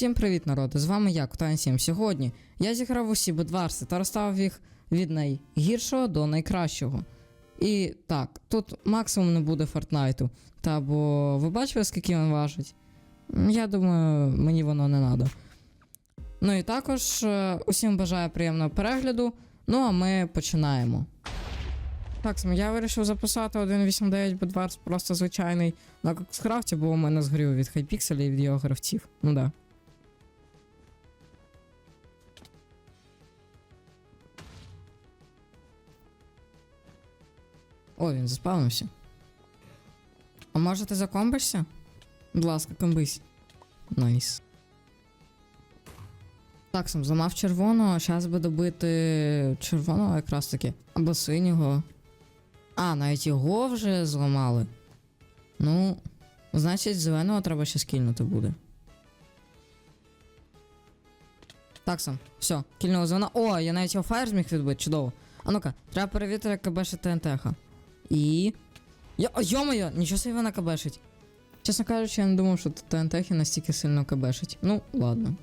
Всім привіт, народи! З вами я, Котан 7. Сьогодні я зіграв усі бедварси та розставив їх від найгіршого до найкращого. І так, тут максимум не буде Фортнайту. Та бо ви бачили, скільки він важить? Я думаю, мені воно не треба. Ну і також е, усім бажаю приємного перегляду. Ну а ми починаємо. Так, я вирішив записати 1.8.9 бедварс просто звичайний на Кокскрафті, бо у мене згорів від хайпікселя і від його гравців. Ну да. О, він заспавнився. А може ти закомбишся? Будь ласка, комбись. Найс. Так, сам зламав червоного, зараз би добити червоного якраз таки. Або синього. А, навіть його вже зламали. Ну, значить, зеленого треба ще скільнути буде. Так сам, все, кільного зелена. О, я навіть його фаєр зміг відбити, чудово. А ну-ка, треба перевірити, як кабешить ТНТХ. І. Я... О, йо-моє, нічого собі вона кабешить. Чесно кажучи, я не думав, що ТНТХ настільки сильно кабешить. Ну, ладно.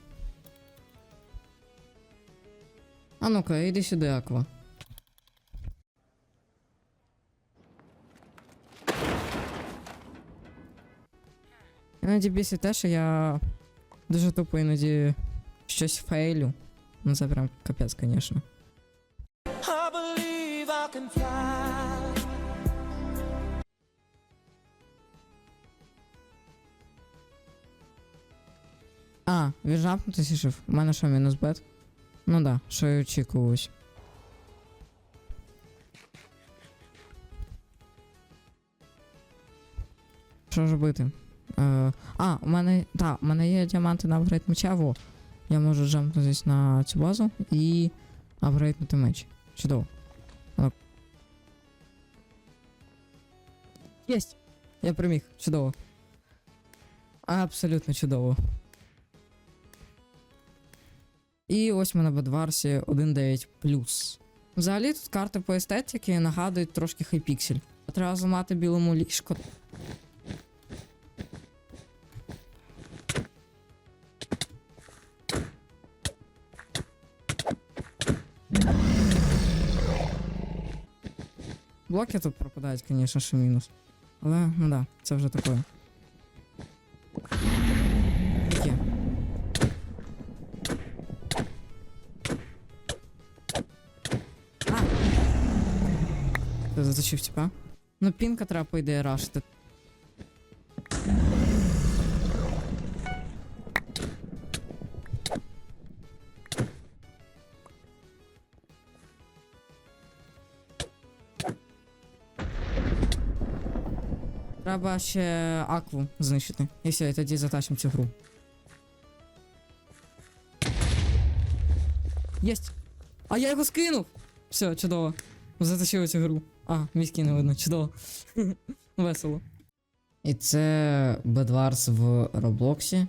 А ну-ка, іди сюди, Аква. Іноді бісить те, що я дуже тупо іноді щось фейлю. Ну це прям капець, звісно. I believe I can fly. А, віджапнути сішив. У мене що, мінус бет? Ну да, що і очікувалось. Що ж робити? Е, а, у мене. Так, у мене є діаманти на апгрейд меча, во. Я можу джампнутись на цю базу і апгрейднути меч. Чудово. Єсть! Я приміг, чудово. Абсолютно чудово. І ось ми на Бедварсі 1.9. Взагалі тут карти по естетики нагадують трошки хайпіксель. Треба зламати білому ліжко. Блоки тут пропадають, звісно, що мінус. Але, ну да, це вже. Таке. Заточив типа? Ну, пінка треба, по ідеї, рашити. Треба ще акву знищити. І все, і тоді затащимо цю гру. Єсть! А я його скинув! Все, чудово. Затащив цю гру. А, мій скин видно, чудово. Весело. І це Bedwars в Роблоксі.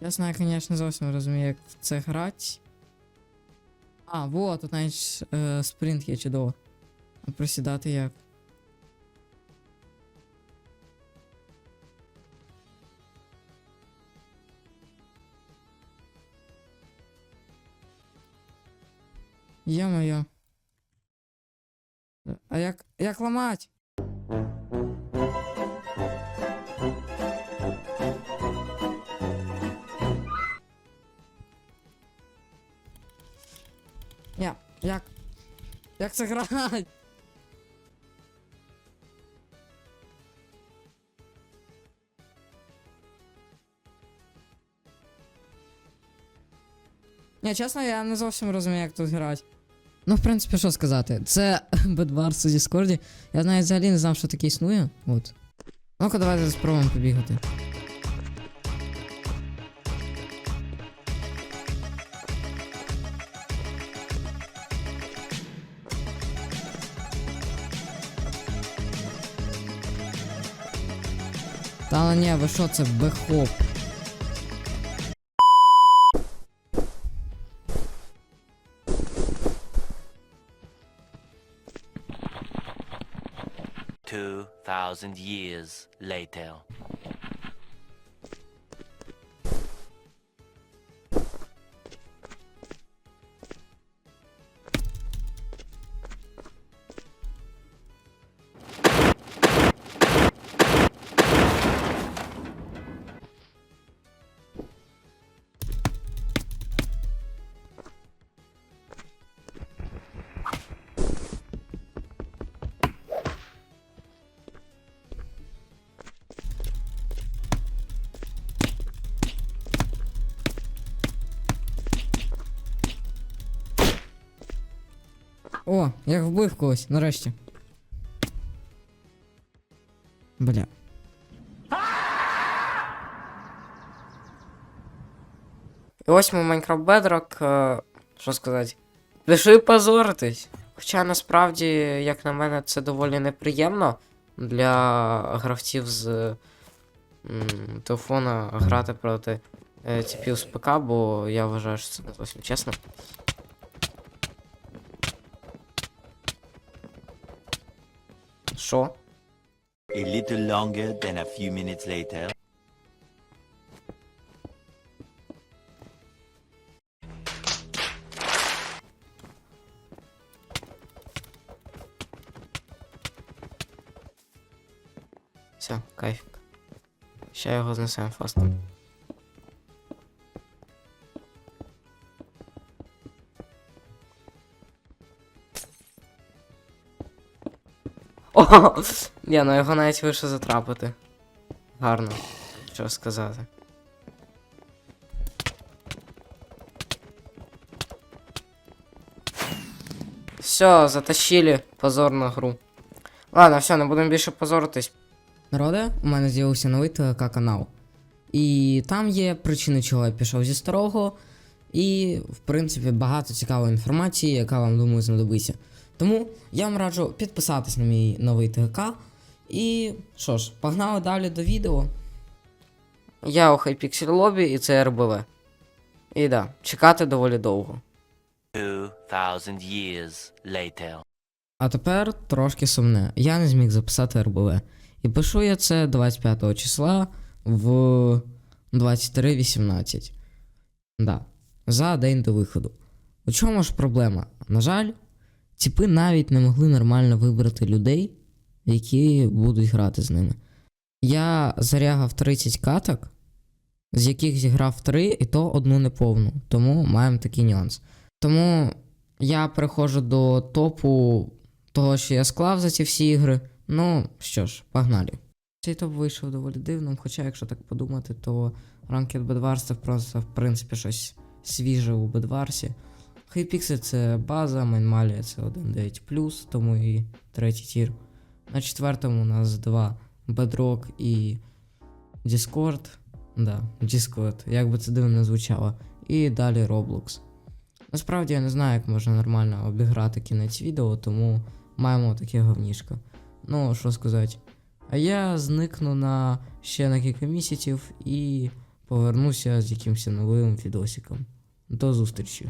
Я, звісно, зовсім розумію, як в це грати. А, во, тут навіть е, спринт є чудово. А присідати як? Є-моє. А як. як ламать? Я. Як. Як це грать? Ні, чесно, я не зовсім розумію, як тут грати. Ну, в принципі, що сказати? Це Бедварс у Діскорді. Я навіть взагалі не знав, що таке існує. От. Ну-ка, давайте спробуємо побігати. Та ні, ви що це бехоп? 2,000 years later. О, я вбив когось, нарешті. Бля. І ось ми Minecraft Bedrock, е, що сказати, пішли позоритись. Хоча насправді, як на мене, це доволі неприємно для гравців з телефона грати проти е, типів з ПК, бо я вважаю, що це не зовсім чесно. Що? A little longer than a few minutes later. Все, кайфік. Ще його знесемо фастом. О! Ні, ну його навіть вийшло затрапити. Гарно. Що сказати. Все, затащили позорну гру. Ладно, все, не будемо більше позоритись. Народе, у мене з'явився новий ТК канал. І там є причини, чого я пішов зі старого. І, в принципі, багато цікавої інформації, яка вам думаю знадобиться. Тому я вам раджу підписатись на мій новий ТК. І що ж, погнали далі до відео. Я у Hypixel Lobby і це РБВ. І да, чекати доволі довго. 2000 years later. А тепер трошки сумне. Я не зміг записати РБВ. І пишу я це 25 числа в 23.18. Да. За день до виходу. У чому ж проблема? На жаль, тіпи навіть не могли нормально вибрати людей, які будуть грати з ними. Я зарягав 30 каток, з яких зіграв 3, і то одну неповну. Тому маємо такий нюанс. Тому я переходжу до топу того, що я склав за ці всі ігри. Ну що ж, погнали. Цей топ вийшов доволі дивним, хоча, якщо так подумати, то Bedwars це просто, в принципі, щось свіже у Bedwars. Hypixel це база, Майнмалія це 1.9, тому і третій тір. На четвертому у нас два Bedrock і Discord. Да, Discord, як би це дивно не звучало. І далі Roblox. Насправді я не знаю, як можна нормально обіграти кінець відео, тому маємо таке говнішко. Ну, що сказати. А я зникну на ще на кілька місяців і повернуся з якимось новим відосиком. До зустрічі!